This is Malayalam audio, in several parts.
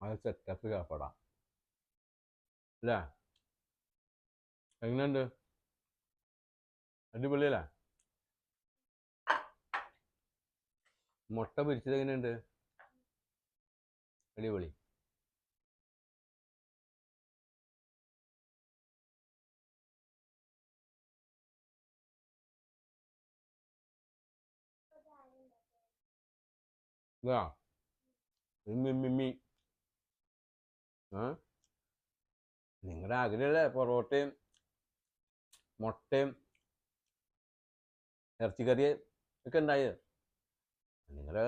അത് സെറ്റപ്പ് ചാപ്പാടാ അല്ലേ? എങ്ങനെയുണ്ട്? അടിപൊളിയല്ലേ? മുട്ട പൊരിച്ചത് എങ്ങനെയുണ്ട്? അടിപൊളി. ഇതാ. മിമ്മി മിമ്മി. നിങ്ങളുടെ ആഗ്രഹമല്ലേ പൊറോട്ടയും മുട്ടയും ഇറച്ചിക്കറി ഒക്കെ ഉണ്ടായത് നിങ്ങളുടെ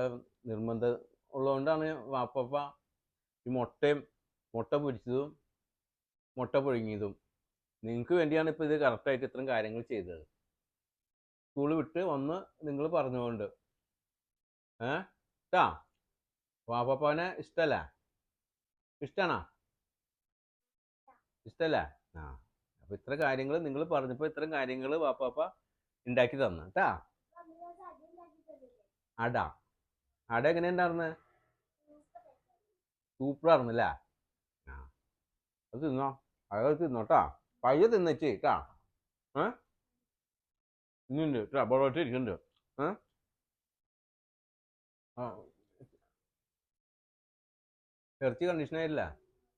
നിർബന്ധം ഉള്ളതുകൊണ്ടാണ് വാപ്പപ്പ ഈ മുട്ടയും മുട്ട പൊരിച്ചതും മുട്ട പുഴുങ്ങിയതും. നിങ്ങൾക്ക് വേണ്ടിയാണ് ഇപ്പോൾ ഇത് കറക്റ്റായിട്ട് ഇത്രയും കാര്യങ്ങൾ ചെയ്തത്. സ്കൂൾ വിട്ട് വന്ന് നിങ്ങൾ പറഞ്ഞുകൊണ്ട് ഏ? ഇഷ്ടാ വാപ്പപ്പനെ ഇഷ്ടല്ല? ഇഷ്ടാണോ? ഇഷ്ടല്ല? ആ. അപ്പൊ ഇത്ര കാര്യങ്ങൾ നിങ്ങൾ പറഞ്ഞപ്പോൾ ഇത്രയും കാര്യങ്ങൾ വാപ്പാപ്പ ഉണ്ടാക്കി തന്ന. കേട്ടാ അട. അട എങ്ങനെ ഉണ്ടായിരുന്നു സൂപ്പർ അല്ലേ ആ. അത് തിന്നോ. അത് തിന്നോട്ടാ പയ്യെ തിന്നച്ചേ കേട്ടാ ഏ? ഇന്നുണ്ട് കേട്ടാ പൊറോട്ട ഇരിക്കുന്നുണ്ട്. ഏ? ഇറച്ചി കണ്ടീഷനായില്ല